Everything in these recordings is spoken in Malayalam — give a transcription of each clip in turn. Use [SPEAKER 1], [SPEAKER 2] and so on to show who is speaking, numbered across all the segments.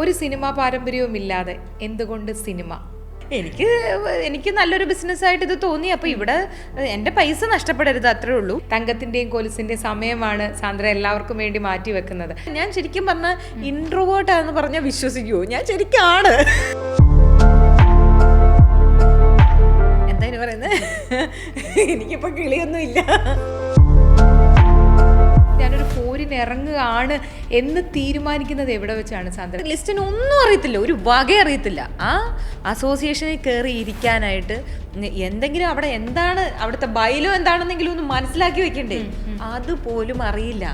[SPEAKER 1] ഒരു സിനിമാ പാരമ്പര്യവുമില്ലാതെ എന്തുകൊണ്ട് സിനിമ?
[SPEAKER 2] എനിക്ക് എനിക്ക് നല്ലൊരു ബിസിനസ് ആയിട്ട് ഇത് തോന്നി. അപ്പൊ ഇവിടെ എന്റെ പൈസ നഷ്ടപ്പെടരുത് അത്രേ ഉള്ളൂ.
[SPEAKER 1] തങ്കത്തിന്റെയും കൊലുസിന്റെയും സമയമാണ് സാന്ദ്ര എല്ലാവർക്കും വേണ്ടി മാറ്റി വെക്കുന്നത്
[SPEAKER 2] ഞാൻ ശരിക്കും പറഞ്ഞ ഇൻട്രോവേർട്ടാന്ന് പറഞ്ഞാൽ വിശ്വസിക്കൂ. ഞാൻ ശരിക്കാണ്. എന്താ പറയുന്നത് എനിക്കിപ്പോ കിളിയൊന്നും ഇല്ല
[SPEAKER 1] ഞാനൊരു ഇറങ്ങുകയാണ് എന്ന് തീരുമാനിക്കുന്നത് എവിടെ വെച്ചാണ് സാന്ദ്ര
[SPEAKER 2] ലിസ്റ്റിന് ഒന്നും അറിയത്തില്ല ഒരു വക അറിയത്തില്ല. ആ അസോസിയേഷനിൽ കയറി ഇരിക്കാനായിട്ട് എന്തെങ്കിലും അവിടെ എന്താണ് അവിടുത്തെ ബൈലോ എന്താണെന്നെങ്കിലും ഒന്ന് മനസ്സിലാക്കി വെക്കണ്ടേ? അതുപോലും അറിയില്ല.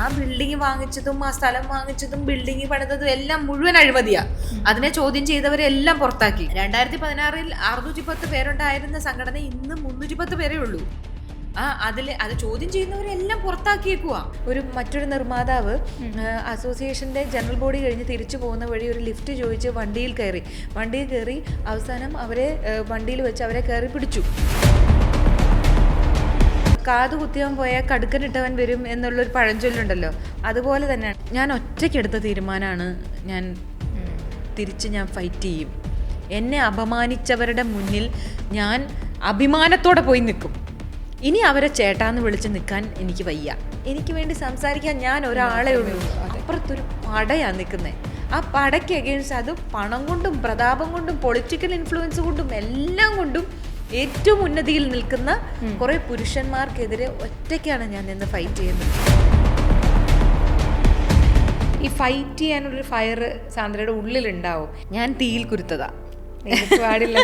[SPEAKER 2] ആ ബിൽഡിംഗ് വാങ്ങിച്ചതും ആ സ്ഥലം വാങ്ങിച്ചതും ബിൽഡിംഗ് പണിതതും എല്ലാം മുഴുവൻ അഴിമതിയാ. അതിനെ ചോദ്യം ചെയ്തവരെ എല്ലാം പുറത്താക്കി. രണ്ടായിരത്തി പതിനാറിൽ അറുന്നൂറ്റി പത്ത് പേരുണ്ടായിരുന്ന സംഘടന ഇന്ന് മുന്നൂറ്റി പത്ത് പേരേ ഉള്ളൂ. ആ അതിൽ അത് ചോദ്യം ചെയ്യുന്നവരെല്ലാം പുറത്താക്കിയേക്കുക ഒരു മറ്റൊരു നിർമ്മാതാവ് അസോസിയേഷന്റെ ജനറൽ ബോഡി കഴിഞ്ഞ് തിരിച്ചു പോകുന്ന വഴി ഒരു ലിഫ്റ്റ് ചോദിച്ച് വണ്ടിയിൽ കയറി. വണ്ടിയിൽ കയറി അവസാനം അവരെ വണ്ടിയിൽ വെച്ച് അവരെ കയറി പിടിച്ചു. കാത് കുത്തിയവൻ പോയാൽ കടുക്കനിട്ടവൻ വരും എന്നുള്ളൊരു പഴഞ്ചൊല്ലുണ്ടല്ലോ. അതുപോലെ തന്നെയാണ്. ഞാൻ ഒറ്റയ്ക്കെടുത്ത തീരുമാനമാണ് ഞാൻ തിരിച്ച് ഞാൻ ഫൈറ്റ് ചെയ്യും. എന്നെ അപമാനിച്ചവരുടെ മുന്നിൽ ഞാൻ അഭിമാനത്തോടെ പോയി നിൽക്കും. ഇനി അവരെ ചേട്ടാന്ന് വിളിച്ച് നിൽക്കാൻ എനിക്ക് വയ്യ. എനിക്ക് വേണ്ടി സംസാരിക്കാൻ ഞാൻ ഒരാളെ ഉള്ളൂ. അപ്പുറത്തൊരു പടയാണ് നിൽക്കുന്നത് ആ പടയ്ക്ക് അഗേൻസ്റ്റ് അത് പണം കൊണ്ടും പ്രതാപം കൊണ്ടും പൊളിറ്റിക്കൽ ഇൻഫ്ലുവൻസ് കൊണ്ടും എല്ലാം കൊണ്ടും ഏറ്റവും ഉന്നതിയിൽ നിൽക്കുന്ന കുറെ പുരുഷന്മാർക്കെതിരെ ഒറ്റയ്ക്കാണ് ഞാൻ നിന്ന് ഫൈറ്റ് ചെയ്യുന്നത്.
[SPEAKER 1] ഈ ഫൈറ്റ് ചെയ്യാനുള്ളൊരു ഫയർ സാന്ദ്രയുടെ ഉള്ളിലുണ്ടാവും.
[SPEAKER 2] ഞാൻ തീയിൽ കുരുത്തതാ.
[SPEAKER 1] പാടില്ല.